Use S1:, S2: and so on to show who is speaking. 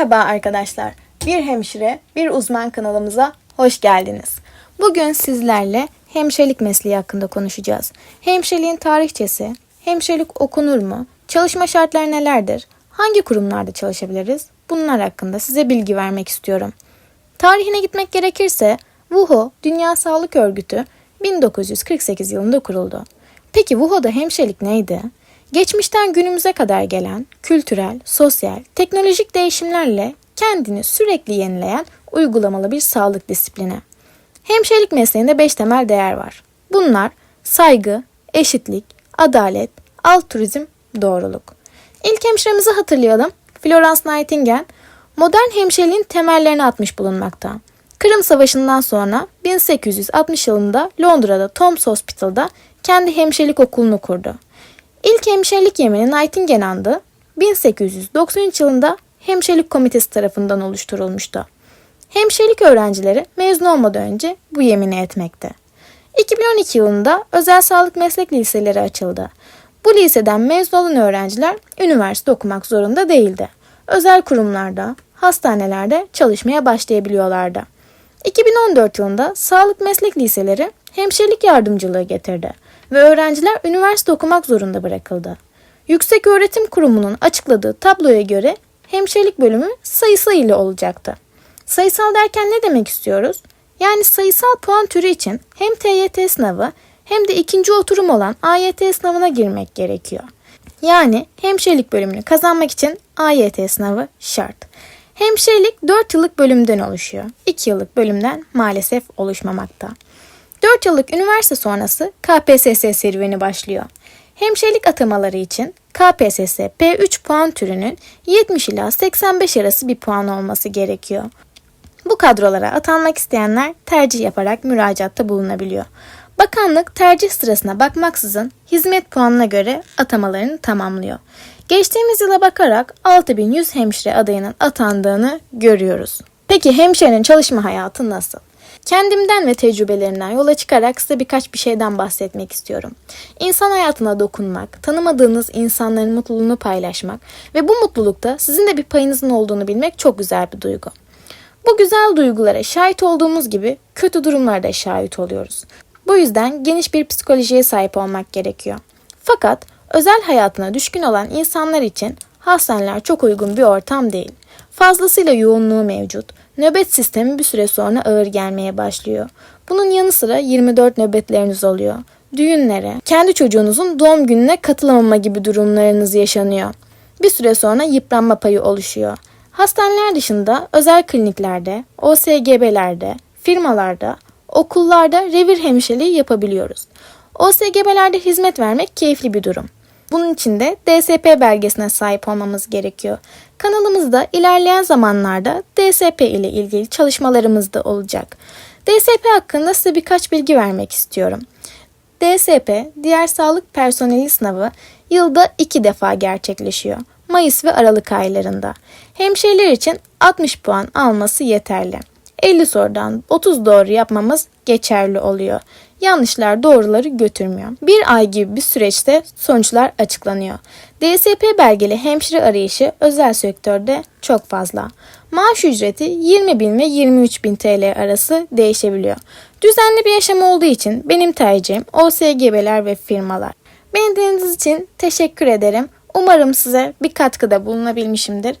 S1: Merhaba arkadaşlar. Bir hemşire, bir uzman kanalımıza hoş geldiniz. Bugün sizlerle hemşirelik mesleği hakkında konuşacağız. Hemşireliğin tarihçesi, hemşirelik okunur mu, çalışma şartları nelerdir, hangi kurumlarda çalışabiliriz? Bunlar hakkında size bilgi vermek istiyorum. Tarihine gitmek gerekirse WHO Dünya Sağlık Örgütü 1948 yılında kuruldu. Peki WHO'da hemşirelik neydi? Geçmişten günümüze kadar gelen kültürel, sosyal, teknolojik değişimlerle kendini sürekli yenileyen uygulamalı bir sağlık disiplini. Hemşirelik mesleğinde 5 temel değer var. Bunlar saygı, eşitlik, adalet, altruizm, doğruluk. İlk hemşiremizi hatırlayalım. Florence Nightingale modern hemşireliğin temellerini atmış bulunmakta. Kırım Savaşı'ndan sonra 1860 yılında Londra'da Tom's Hospital'da kendi hemşirelik okulunu kurdu. İlk hemşirelik yemini Nightingale andı 1893 yılında Hemşirelik Komitesi tarafından oluşturulmuştu. Hemşirelik öğrencileri mezun olmadan önce bu yemini etmekte. 2012 yılında özel sağlık meslek liseleri açıldı. Bu liseden mezun olan öğrenciler üniversite okumak zorunda değildi. Özel kurumlarda, hastanelerde çalışmaya başlayabiliyorlardı. 2014 yılında sağlık meslek liseleri hemşirelik yardımcılığı getirdi ve öğrenciler üniversite okumak zorunda bırakıldı. Yüksek Öğretim Kurumu'nun açıkladığı tabloya göre hemşirelik bölümü sayısal ile olacaktı. Sayısal derken ne demek istiyoruz? Yani sayısal puan türü için hem TYT sınavı hem de ikinci oturum olan AYT sınavına girmek gerekiyor. Yani hemşirelik bölümünü kazanmak için AYT sınavı şart. Hemşirelik 4 yıllık bölümden oluşuyor. 2 yıllık bölümden maalesef oluşmamakta. 4 yıllık üniversite sonrası KPSS serüveni başlıyor. Hemşirelik atamaları için KPSS P3 puan türünün 70 ila 85 arası bir puan olması gerekiyor. Bu kadrolara atanmak isteyenler tercih yaparak müracaatta bulunabiliyor. Bakanlık tercih sırasına bakmaksızın hizmet puanına göre atamalarını tamamlıyor. Geçtiğimiz yıla bakarak 6100 hemşire adayının atandığını görüyoruz. Peki hemşirenin çalışma hayatı nasıl? Kendimden ve tecrübelerimden yola çıkarak size birkaç bir şeyden bahsetmek istiyorum. İnsan hayatına dokunmak, tanımadığınız insanların mutluluğunu paylaşmak ve bu mutlulukta sizin de bir payınızın olduğunu bilmek çok güzel bir duygu. Bu güzel duygulara şahit olduğumuz gibi kötü durumlarda şahit oluyoruz. Bu yüzden geniş bir psikolojiye sahip olmak gerekiyor. Fakat özel hayatına düşkün olan insanlar için hastaneler çok uygun bir ortam değil. Fazlasıyla yoğunluğu mevcut. Nöbet sistemi bir süre sonra ağır gelmeye başlıyor. Bunun yanı sıra 24 nöbetleriniz oluyor. Düğünlere, kendi çocuğunuzun doğum gününe katılamama gibi durumlarınız yaşanıyor. Bir süre sonra yıpranma payı oluşuyor. Hastaneler dışında özel kliniklerde, OSGB'lerde, firmalarda, okullarda revir hemşireliği yapabiliyoruz. OSGB'lerde hizmet vermek keyifli bir durum. Bunun için de DSP belgesine sahip olmamız gerekiyor. Kanalımızda ilerleyen zamanlarda DSP ile ilgili çalışmalarımız da olacak. DSP hakkında size birkaç bilgi vermek istiyorum. DSP, diğer sağlık personeli sınavı yılda iki defa gerçekleşiyor. Mayıs ve Aralık aylarında. Hemşireler için 60 puan alması yeterli. 50 sorudan 30 doğru yapmamız geçerli oluyor. Yanlışlar doğruları götürmüyor. Bir ay gibi bir süreçte sonuçlar açıklanıyor. DSP belgeli hemşire arayışı özel sektörde çok fazla. Maaş ücreti 20 bin ve 23 bin TL arası değişebiliyor. Düzenli bir yaşam olduğu için benim tercihim OSGB'ler ve firmalar. Beni dinlediğiniz için teşekkür ederim. Umarım size bir katkıda bulunabilmişimdir.